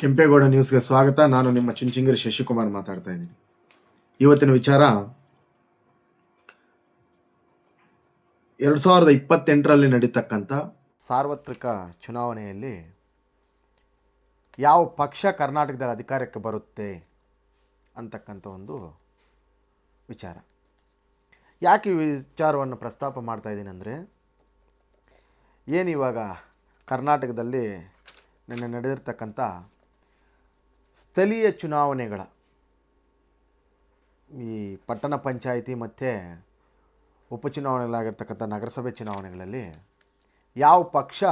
ಕೆಂಪೇಗೌಡ ನ್ಯೂಸ್ಗೆ ಸ್ವಾಗತ. ನಾನು ನಿಮ್ಮ ಚುಂಚಿಂಗರಿ ಶಶಿಕುಮಾರ್ ಮಾತಾಡ್ತಾ ಇದ್ದೀನಿ. ಇವತ್ತಿನ ವಿಚಾರ, ಎರಡು ಸಾವಿರದ ಇಪ್ಪತ್ತೆಂಟರಲ್ಲಿ ನಡೀತಕ್ಕಂಥ ಸಾರ್ವತ್ರಿಕ ಚುನಾವಣೆಯಲ್ಲಿ ಯಾವ ಪಕ್ಷ ಕರ್ನಾಟಕದಲ್ಲಿ ಅಧಿಕಾರಕ್ಕೆ ಬರುತ್ತೆ ಅಂತಕ್ಕಂಥ ಒಂದು ವಿಚಾರ. ಯಾಕೆ ಈ ವಿಚಾರವನ್ನು ಪ್ರಸ್ತಾಪ ಮಾಡ್ತಾ ಇದ್ದೀನಿ ಅಂದರೆ, ಏನು ಇವಾಗ ಕರ್ನಾಟಕದಲ್ಲಿ ನಿನ್ನೆ ನಡೆದಿರ್ತಕ್ಕಂಥ ಸ್ಥಳೀಯ ಚುನಾವಣೆಗಳ ಈ ಪಟ್ಟಣ ಪಂಚಾಯಿತಿ ಮತ್ತು ಉಪಚುನಾವಣೆಗಳಾಗಿರ್ತಕ್ಕಂಥ ನಗರಸಭೆ ಚುನಾವಣೆಗಳಲ್ಲಿ ಯಾವ ಪಕ್ಷ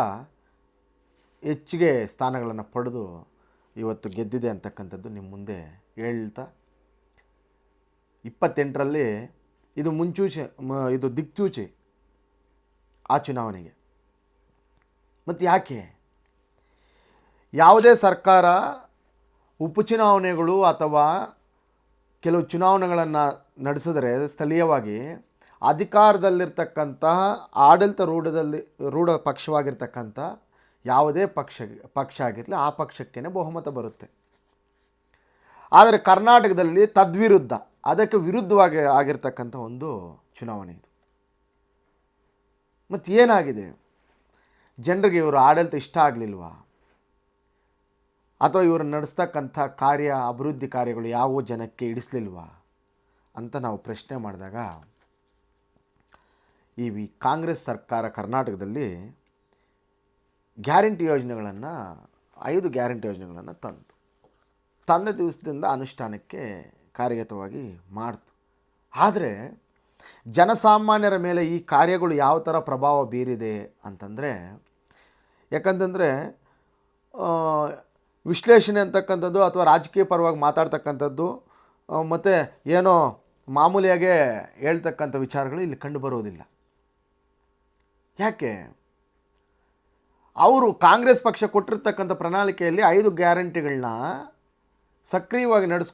ಹೆಚ್ಚಿಗೆ ಸ್ಥಾನಗಳನ್ನು ಪಡೆದು ಇವತ್ತು ಗೆದ್ದಿದೆ ಅಂತಕ್ಕಂಥದ್ದು ನಿಮ್ಮ ಮುಂದೆ ಹೇಳ್ತಾ ಇಪ್ಪತ್ತೆಂಟರಲ್ಲಿ ಇದು ಮುಂಚೂಚಿ ಇದು ದಿಕ್ಚೂಚಿ ಆ ಚುನಾವಣೆಗೆ. ಮತ್ತು ಯಾಕೆ? ಯಾವುದೇ ಸರ್ಕಾರ ಉಪಚುನಾವಣೆಗಳು ಅಥವಾ ಕೆಲವು ಚುನಾವಣೆಗಳನ್ನು ನಡೆಸಿದರೆ ಸ್ಥಳೀಯವಾಗಿ ಅಧಿಕಾರದಲ್ಲಿರ್ತಕ್ಕಂತಹ ಆಡಳಿತ ರೂಢದಲ್ಲಿ, ರೂಢ ಪಕ್ಷವಾಗಿರ್ತಕ್ಕಂಥ ಯಾವುದೇ ಪಕ್ಷ ಪಕ್ಷ ಆಗಿರಲಿ ಆ ಪಕ್ಷಕ್ಕೇ ಬಹುಮತ ಬರುತ್ತೆ. ಆದರೆ ಕರ್ನಾಟಕದಲ್ಲಿ ತದ್ವಿರುದ್ಧ, ಅದಕ್ಕೆ ವಿರುದ್ಧವಾಗಿ ಆಗಿರ್ತಕ್ಕಂಥ ಒಂದು ಚುನಾವಣೆ ಇದು. ಮತ್ತು ಏನಾಗಿದೆ ಜನರಿಗೆ ಇವರು ಆಡಳಿತ ಇಷ್ಟ ಆಗಲಿಲ್ವಾ? ಅಥವಾ ಇವರು ನಡೆಸ್ತಕ್ಕಂಥ ಕಾರ್ಯ, ಅಭಿವೃದ್ಧಿ ಕಾರ್ಯಗಳು ಯಾವ ಜನಕ್ಕೆ ಇಡಿಸ್ಲಿಲ್ವಾ ಅಂತ ನಾವು ಪ್ರಶ್ನೆ ಮಾಡಿದಾಗ, ಈ ಕಾಂಗ್ರೆಸ್ ಸರ್ಕಾರ ಕರ್ನಾಟಕದಲ್ಲಿ ಗ್ಯಾರಂಟಿ ಯೋಜನೆಗಳನ್ನು, ಐದು ಗ್ಯಾರಂಟಿ ಯೋಜನೆಗಳನ್ನು ತಂತು ತಂದ ದಿವಸದಿಂದ ಅನುಷ್ಠಾನಕ್ಕೆ ಕಾರ್ಯಗತವಾಗಿ ಮಾಡ್ತು. ಆದರೆ ಜನಸಾಮಾನ್ಯರ ಮೇಲೆ ಈ ಕಾರ್ಯಗಳು ಯಾವ ಥರ ಪ್ರಭಾವ ಬೀರಿದೆ ಅಂತಂದರೆ, ಯಾಕಂತಂದರೆ ವಿಶ್ಲೇಷಣೆ ಅಂತಕ್ಕಂಥದ್ದು ಅಥವಾ ರಾಜಕೀಯ ಪರವಾಗಿ ಮಾತಾಡ್ತಕ್ಕಂಥದ್ದು ಮತ್ತು ಏನೋ ಮಾಮೂಲಿಯಾಗೆ ಹೇಳ್ತಕ್ಕಂಥ ವಿಚಾರಗಳು ಇಲ್ಲಿ ಕಂಡು ಬರೋದಿಲ್ಲ. ಯಾಕೆ? ಅವರು ಕಾಂಗ್ರೆಸ್ ಪಕ್ಷ ಕೊಟ್ಟಿರ್ತಕ್ಕಂಥ ಪ್ರಣಾಳಿಕೆಯಲ್ಲಿ ಐದು ಗ್ಯಾರಂಟಿಗಳನ್ನ ಸಕ್ರಿಯವಾಗಿ ನಡೆಸ್